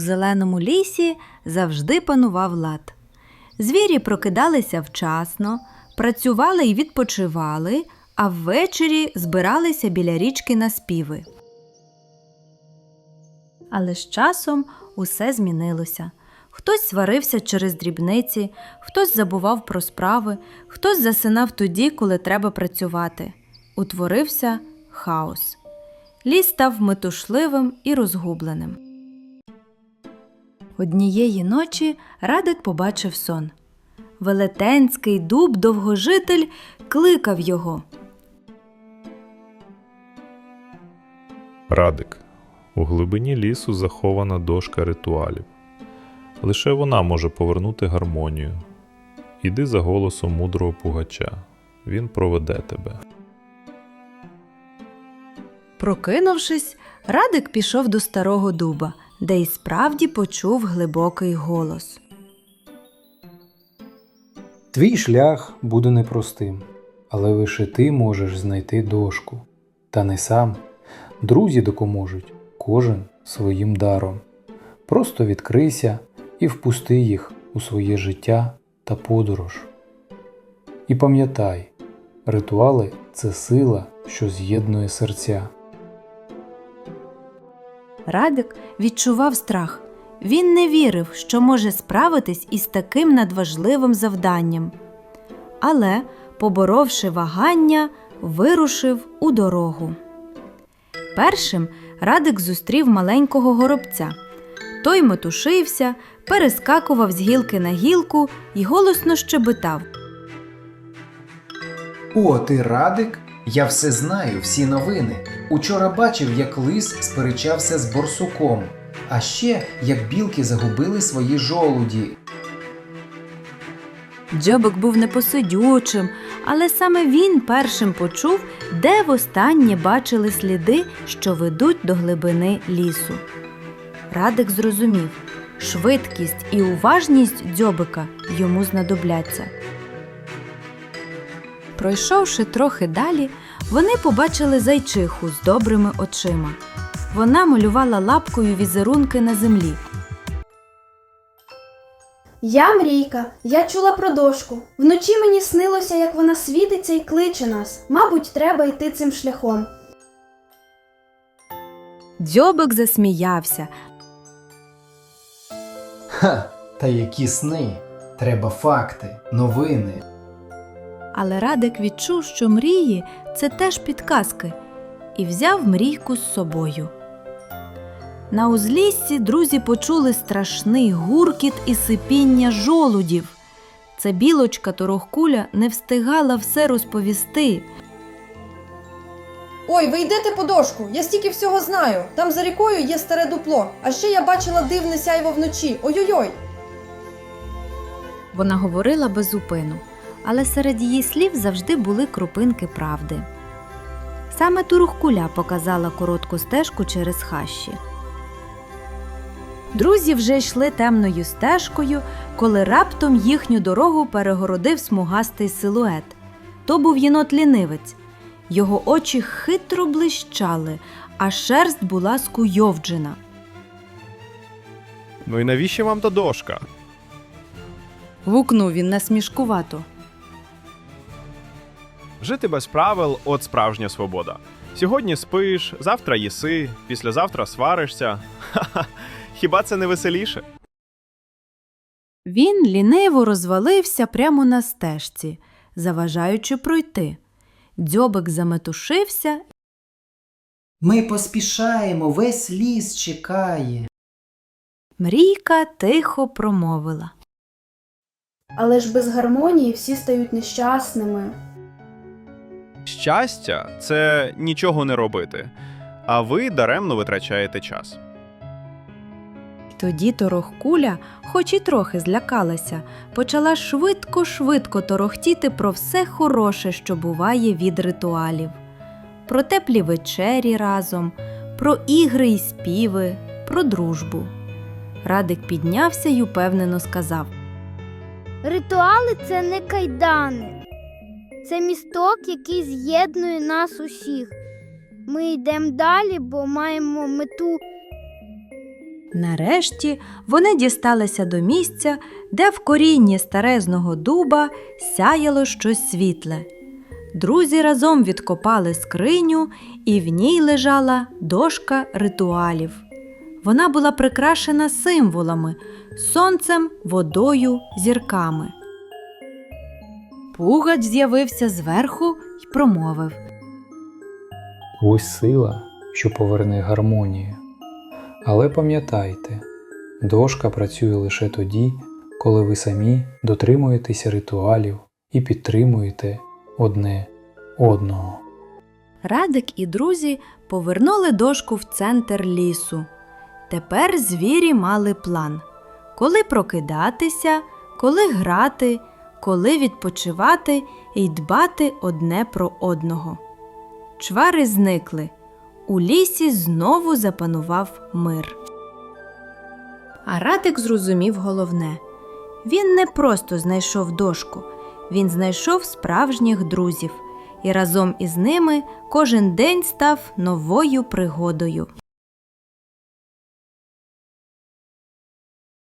Зеленому лісі завжди панував лад. Звірі прокидалися вчасно, працювали і відпочивали, а ввечері збиралися біля річки на співи. Але з часом усе змінилося. Хтось сварився через дрібниці, хтось забував про справи, хтось засинав тоді, коли треба працювати. Утворився хаос. Ліс став метушливим і розгубленим. Однієї ночі Радик побачив сон. Велетенський дуб довгожитель кликав його. Радик. У глибині лісу захована дошка ритуалів. Лише вона може повернути гармонію. Іди за голосом мудрого пугача. Він проведе тебе. Прокинувшись, Радик пішов до старого дуба, де й справді почув глибокий голос. Твій шлях буде непростим, але лише ти можеш знайти дошку. Та не сам. Друзі допоможуть, кожен своїм даром. Просто відкрийся і впусти їх у своє життя та подорож. І пам'ятай, ритуали це сила, що з'єднує серця. Радик відчував страх. Він не вірив, що може справитись із таким надважливим завданням. Але, поборовши вагання, вирушив у дорогу. Першим Радик зустрів маленького горобця. Той метушився, перескакував з гілки на гілку і голосно щебетав. О, ти Радик? Я все знаю, всі новини. Учора бачив, як лис сперечався з борсуком, а ще як білки загубили свої жолуді. Дзьобик був непосидючим, але саме він першим почув, де востаннє бачили сліди, що ведуть до глибини лісу. Радик зрозумів, швидкість і уважність дзьобика йому знадобляться. Пройшовши трохи далі, вони побачили зайчиху з добрими очима. Вона малювала лапкою візерунки на землі. Я Мрійка, я чула про дошку. Вночі мені снилося, як вона світиться і кличе нас. Мабуть, треба йти цим шляхом. Дзьобик засміявся, Ха, та які сни! Треба факти, новини. Але Радик відчув, що мрії це теж підказки, і взяв мрійку з собою. На узліссі друзі почули страшний гуркіт і сипіння жолудів. Це білочка Торохкуля не встигала все розповісти. Ой, ви йдете по дошку, я стільки всього знаю. Там за рікою є старе дупло, а ще я бачила дивне сяйво вночі. Ой-ой-ой. Вона говорила без зупину, але серед її слів завжди були крупинки правди. Саме Турухкуля показала коротку стежку через хащі. Друзі вже йшли темною стежкою, коли раптом їхню дорогу перегородив смугастий силует. То був єнот лінивець. Його очі хитро блищали, а шерсть була скуйовджена. Ну і навіщо вам та дошка? Гукнув він насмішкувато. Жити без правил от справжня свобода. Сьогодні спиш, завтра їси, післязавтра сваришся. Ха-ха, хіба це не веселіше? Він ліниво розвалився прямо на стежці, заважаючи пройти. Дзьобик заметушився, Ми поспішаємо, весь ліс чекає. мрійка тихо промовила. Але ж без гармонії всі стають нещасними. Щастя це нічого не робити, а ви даремно витрачаєте час. Тоді торохкуля, хоч і трохи злякалася, почала швидко-швидко торохтіти про все хороше, що буває від ритуалів, про теплі вечері разом, про ігри й співи, про дружбу. Радик піднявся й упевнено сказав. Ритуали це не кайдани. Це місток, який з'єднує нас усіх. Ми йдемо далі, бо маємо мету. Нарешті вони дісталися до місця, де в корінні старезного дуба сяяло щось світле. Друзі разом відкопали скриню, і в ній лежала дошка ритуалів. Вона була прикрашена символами сонцем, водою, зірками. Пугач з'явився зверху й промовив. Ось сила, що поверне гармонію. Але пам'ятайте, дошка працює лише тоді, коли ви самі дотримуєтеся ритуалів і підтримуєте одне одного. Радик і друзі повернули дошку в центр лісу. Тепер звірі мали план: коли прокидатися, коли грати, коли відпочивати і дбати одне про одного. Чвари зникли. У лісі знову запанував мир. А Радик зрозумів головне: він не просто знайшов дошку, він знайшов справжніх друзів, і разом із ними кожен день став новою пригодою.